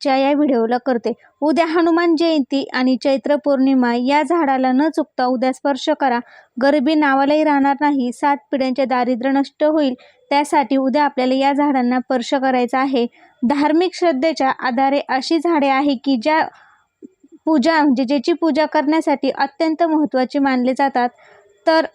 च्या या व्हिडिओला करते. उद्या हनुमान जयंती आणि चैत्र पौर्णिमा या झाडाला न चुकता उद्या स्पर्श करा. गरिबी नावालाही राहणार नाही. सात पिढ्यांचे दारिद्र्य नष्ट होईल. त्यासाठी उद्या आपल्याला या झाडांना स्पर्श करायचा आहे. धार्मिक श्रद्धेच्या आधारे अशी झाडे आहे की ज्या पूजा म्हणजे ज्याची पूजा करण्यासाठी अत्यंत महत्त्वाची मानले जातात. तर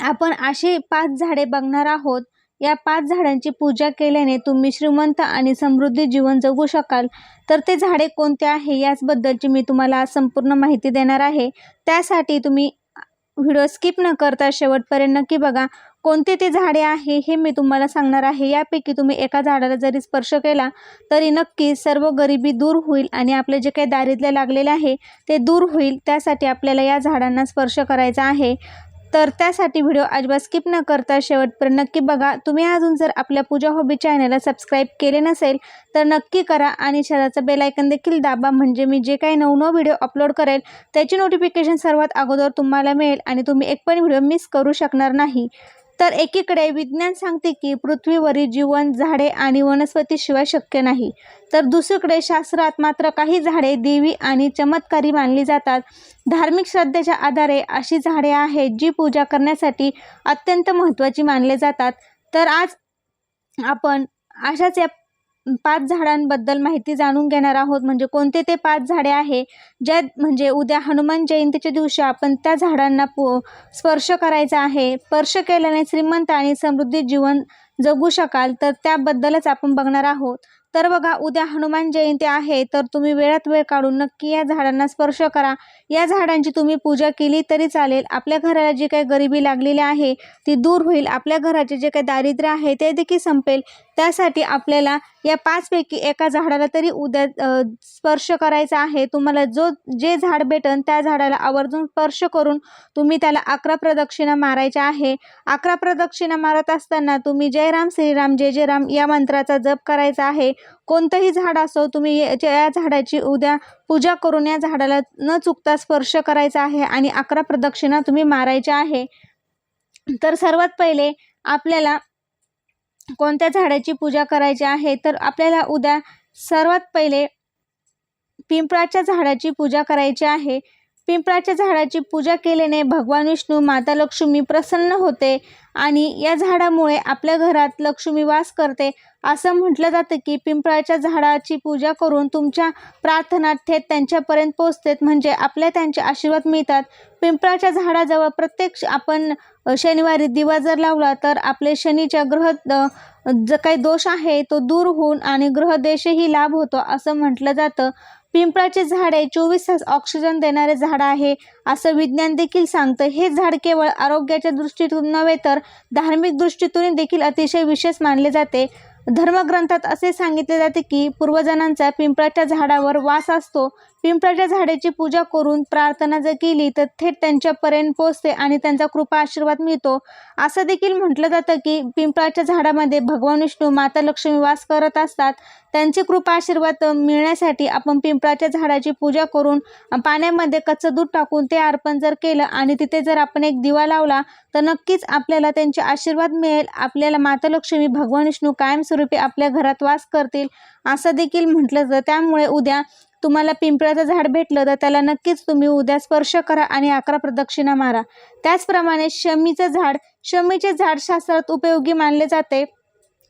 आपण अशी पाच झाडे बघणार आहोत. या पाच झाडांची पूजा केल्याने तुम्ही श्रीमंत आणि समृद्धी जीवन जगू शकाल. तर ते झाडे कोणते आहे याचबद्दलची मी तुम्हाला संपूर्ण माहिती देणार आहे. त्यासाठी तुम्ही व्हिडिओ स्किप न करता शेवटपर्यंत नक्की बघा. कोणते ते झाडे आहे हे मी तुम्हाला सांगणार आहे. यापैकी तुम्ही एका झाडाला जरी स्पर्श केला तरी नक्की सर्व गरिबी दूर होईल आणि आपले जे काही दारिद्र्य लागलेले आहे ते दूर होईल. त्यासाठी आपल्याला या झाडांना स्पर्श करायचा आहे. तर त्यासाठी व्हिडिओ अजिबात स्किप न करता शेवटपर्यंत नक्की बघा. तुम्ही अजून जर आपल्या पूजा हॉबी चॅनलला सबस्क्राईब केले नसेल तर नक्की करा आणि शेजारचं बेलायकन देखील दाबा. म्हणजे मी जे काही नवनव व्हिडिओ अपलोड करेल त्याची नोटिफिकेशन सर्वात अगोदर तुम्हाला मिळेल आणि तुम्ही एक पण व्हिडिओ मिस करू शकणार नाही. तर एकीकडे विज्ञान सांगते की पृथ्वीवरील जीवन झाडे आणि वनस्पतीशिवाय शक्य नाही. तर दुसरीकडे शास्त्रात मात्र काही झाडे देवी आणि चमत्कारी मानली जातात. धार्मिक श्रद्धेच्या आधारे अशी झाडे आहेत जी पूजा करण्यासाठी अत्यंत महत्त्वाची मानले जातात. तर आज आपण अशाच या पाच झाडांबद्दल माहिती जाणून घेणार आहोत. म्हणजे कोणते ते पाच झाडे आहे? ज्या म्हणजे उद्या हनुमान जयंतीच्या दिवशी आपण त्या झाडांना पो स्पर्श करायचा आहे. स्पर्श केल्याने श्रीमंत आणि समृद्धी जीवन जगू शकाल. तर त्याबद्दलच आपण बघणार आहोत. तर बघा उद्या हनुमान जयंती आहे. तर तुम्ही वेळात वेळ काढून नक्की या झाडांना स्पर्श करा. या झाडांची तुम्ही पूजा केली तरी चालेल. आपल्या घराला जी काही गरिबी लागलेली आहे ती दूर होईल. आपल्या घराचे जे काही दारिद्र्य आहे ते देखील संपेल. त्यासाठी आपल्याला या पाचपैकी एका झाडाला तरी उद्या स्पर्श करायचा आहे. तुम्हाला जो जे झाड भेटन त्या झाडाला आवर्जून स्पर्श करून तुम्ही त्याला अकरा प्रदक्षिणा मारायच्या आहे. अकरा प्रदक्षिणा मारत असताना तुम्ही जय राम श्रीराम जय जय राम या मंत्राचा जप करायचा आहे. कोणतंही झाड असो तुम्ही या या झाडाची उद्या पूजा करून या झाडाला न चुकता स्पर्श करायचा आहे आणि अकरा प्रदक्षिणा तुम्ही मारायच्या आहे. तर सर्वात पहिले आपल्याला कोणत्या झाडाची पूजा करायची आहे तर आपल्याला उद्या सर्वात पहिले पिंपळाच्या झाडाची पूजा करायची आहे. पिंपळाच्या झाडाची पूजा केल्याने भगवान विष्णू माता लक्ष्मी प्रसन्न होते आणि या झाडामुळे आपल्या घरात लक्ष्मी वास करते. असं म्हटलं जातं की पिंपळाच्या झाडाची पूजा करून तुमच्या प्रार्थना थेट त्यांच्यापर्यंत पोचतात म्हणजे आपल्या त्यांचे आशीर्वाद मिळतात. पिंपळाच्या झाडाजवळ प्रत्येक आपण शनिवारी दिवा जर लावला तर आपले शनीच्या ग्रह जो काही दोष आहे तो दूर होऊन आणि ग्रहदेशही लाभ होतो असं म्हटलं जातं. पिंपळाचे झाड हे चोवीस तास ऑक्सिजन देणारे झाड आहे असं विज्ञान देखील सांगतं. हे झाड केवळ आरोग्याच्या दृष्टीतून नव्हे तर धार्मिक दृष्टीतून देखील अतिशय विशेष मानले जाते. धर्मग्रंथात असे सांगितले जाते की पूर्वजनांचा पिंपळाच्या झाडावर वास असतो. पिंपळाच्या झाडाची पूजा करून प्रार्थना जर केली तर थेट त्यांच्यापर्यंत पोचते आणि त्यांचा कृपा आशीर्वाद मिळतो. असं देखील म्हटलं जातं की पिंपळाच्या झाडामध्ये भगवान विष्णू माता लक्ष्मी वास करत असतात. त्यांचे कृपा आशीर्वाद मिळण्यासाठी आपण पिंपळाच्या झाडाची पूजा करून पाण्यामध्ये कच्चं दूध टाकून ते अर्पण जर केलं आणि तिथे जर आपण एक दिवा लावला तर नक्कीच आपल्याला त्यांचे आशीर्वाद मिळेल. आपल्याला माता लक्ष्मी भगवान विष्णू कायमस्वरूपी आपल्या घरात वास करतील असं देखील म्हटलं जातं. त्यामुळे उद्या तुम्हाला पिंपळाचं झाड भेटलं तर त्याला नक्कीच तुम्ही उद्या स्पर्श करा आणि अकरा प्रदक्षिणा मारा. त्याचप्रमाणे शमीचं झाड शमीचे झाड शास्त्रात उपयोगी मानले जाते.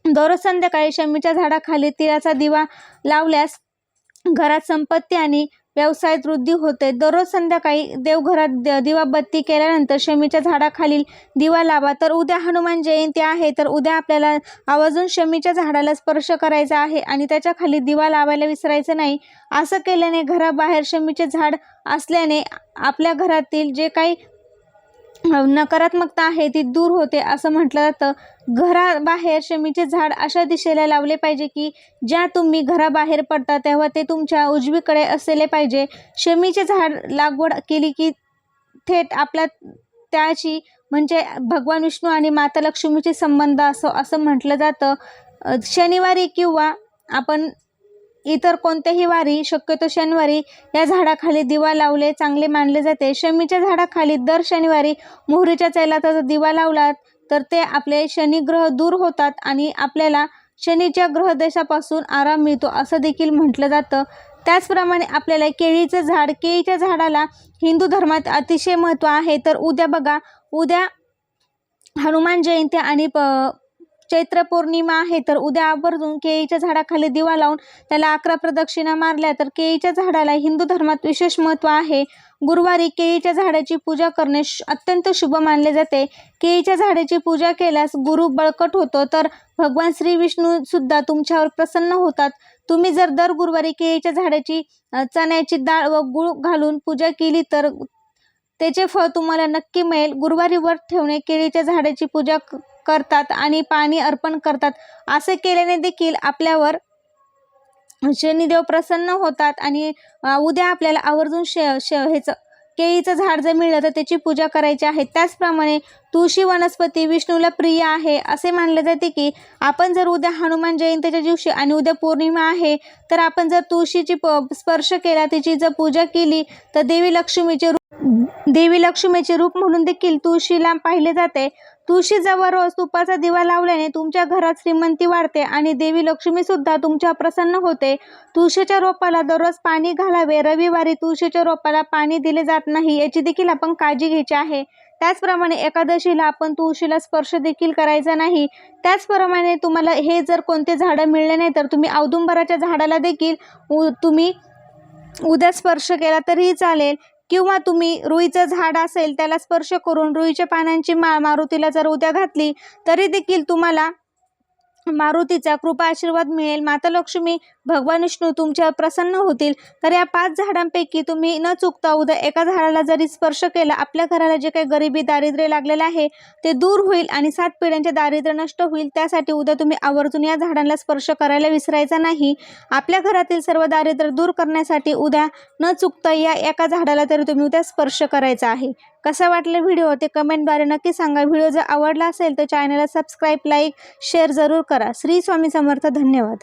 दररोज संध्याकाळी शमीच्या झाडाखाली तिळाचा दिवा लावल्यास घरात संपत्ती आणि व्यवसायात वृद्धी होते. दररोज संध्याकाळी देवघरात द- दिवाबत्ती केल्यानंतर शमीच्या झाडाखालील दिवा लावा. तर उद्या हनुमान जयंती आहे तर उद्या आपल्याला आवर्जून शमीच्या झाडाला स्पर्श करायचा आहे आणि त्याच्याखाली दिवा लावायला विसरायचं नाही. असं केल्याने घराबाहेर शमीचे झाड असल्याने आपल्या घरातील जे काही नकारात्मकता आहे ती दूर होते असं म्हटलं जातं. घराबाहेर शमीचे झाड अशा दिशेला लावले पाहिजे की ज्या तुम्ही घराबाहेर पडता तेव्हा ते तुमच्या उजवीकडे असले पाहिजे. शमीचे झाड लागवड केली की थेट आपल्या त्याची म्हणजे भगवान विष्णू आणि माता लक्ष्मीचे संबंध असो असं म्हटलं जातं. शनिवारी किंवा आपण इतर कोणत्याही वारी शक्यतो शनिवारी या झाडाखाली दिवा लावले चांगले मानले जाते. शमीच्या झाडाखाली दर शनिवारी मोहरीच्या चैलाचा जर दिवा लावलात तर ते आपले शनिग्रह दूर होतात आणि आपल्याला शनीच्या ग्रहदेशापासून आराम मिळतो असं देखील म्हटलं जातं. त्याचप्रमाणे आपल्याला केळीचं झाड केळीच्या झाडाला हिंदू धर्मात अतिशय महत्त्व आहे. तर उद्या बघा उद्या हनुमान जयंती आणि प चैत्र पौर्णिमा आहे तर उद्या आवर्जून केळीच्या झाडाखाली दिवा लावून त्याला अकरा प्रदक्षिणा मारल्या तर केळीच्या झाडाला हिंदू धर्मात विशेष महत्त्व आहे. गुरुवारी केळीच्या झाडाची पूजा करणे श- अत्यंत शुभ मानले जाते. केळीच्या झाडाची पूजा केल्यास गुरु बळकट होतो तर भगवान श्री विष्णू सुद्धा तुमच्यावर प्रसन्न होतात. तुम्ही जर दर गुरुवारी केळीच्या झाडाची चण्याची डाळ व गुळ घालून पूजा केली तर त्याचे फळ तुम्हाला नक्की मिळेल. गुरुवारी व्रत ठेवणे केळीच्या झाडाची पूजा करतात आणि पाणी अर्पण करतात. असे केल्याने देखील आपल्यावर शनिदेव प्रसन्न होतात आणि उद्या आपल्याला आवर्जून शे श ह्याचं केळीचं झाड जर मिळलं तर त्याची पूजा करायची आहे. त्याचप्रमाणे तुळशी वनस्पती विष्णूला प्रिय आहे. असे मानले जाते की आपण जर उद्या हनुमान जयंतीच्या दिवशी आणि उद्या पौर्णिमा आहे तर आपण जर तुळशीची प स्पर्श केला तिची जर पूजा केली तर देवी लक्ष्मीचे रूप देवी लक्ष्मीचे रूप म्हणून देखील तुळशीला पाहिले जाते. तुळशीजवळ रोज तुपाचा दिवा लावल्याने तुमच्या घरात श्रीमंती वाढते आणि देवी लक्ष्मी सुद्धा तुमच्या प्रसन्न होते. तुळशीच्या रोपाला दररोज पाणी घालावे. रविवारी तुळशीच्या रोपाला पाणी दिले जात नाही याची देखील आपण काळजी घ्यायची आहे. त्याचप्रमाणे एकादशीला आपण तुळशीला स्पर्श देखील करायचा नाही. त्याचप्रमाणे तुम्हाला हे जर कोणते झाडं मिळले नाही तर तुम्ही औदुंबराच्या झाडाला देखील उ- तुम्ही उद्या स्पर्श केला तरीही चालेल. किंवा तुम्ही रुईचं झाड असेल त्याला स्पर्श करून रुईच्या पानांची माळ मारुतीला जर उद्या घातली तरी देखील तुम्हाला मारुतीचा कृपा आशीर्वाद मिळेल. माता लक्ष्मी भगवान विष्णू तुमच्यावर प्रसन्न होतील. तर या पाच झाडांपैकी तुम्ही न चुकता उद्या एका झाडाला जरी स्पर्श केला आपल्या घराला जे काही गरिबी दारिद्र्य लागलेलं आहे ते दूर होईल आणि सात पिढ्यांचे दारिद्र्य नष्ट होईल. त्यासाठी उद्या तुम्ही आवर्जून या झाडांना स्पर्श करायला विसरायचा नाही. आपल्या घरातील सर्व दारिद्र्य दूर करण्यासाठी उद्या न चुकता या एका झाडाला तरी तुम्ही उद्या स्पर्श करायचा आहे. कसा वाटला व्हिडिओ ते कमेंटद्वारे नक्की सांगा. व्हिडिओ जर आवडला असेल तर चॅनलला सबस्क्राईब लाईक शेअर जरूर करा. श्री स्वामी समर्थ धन्यवाद.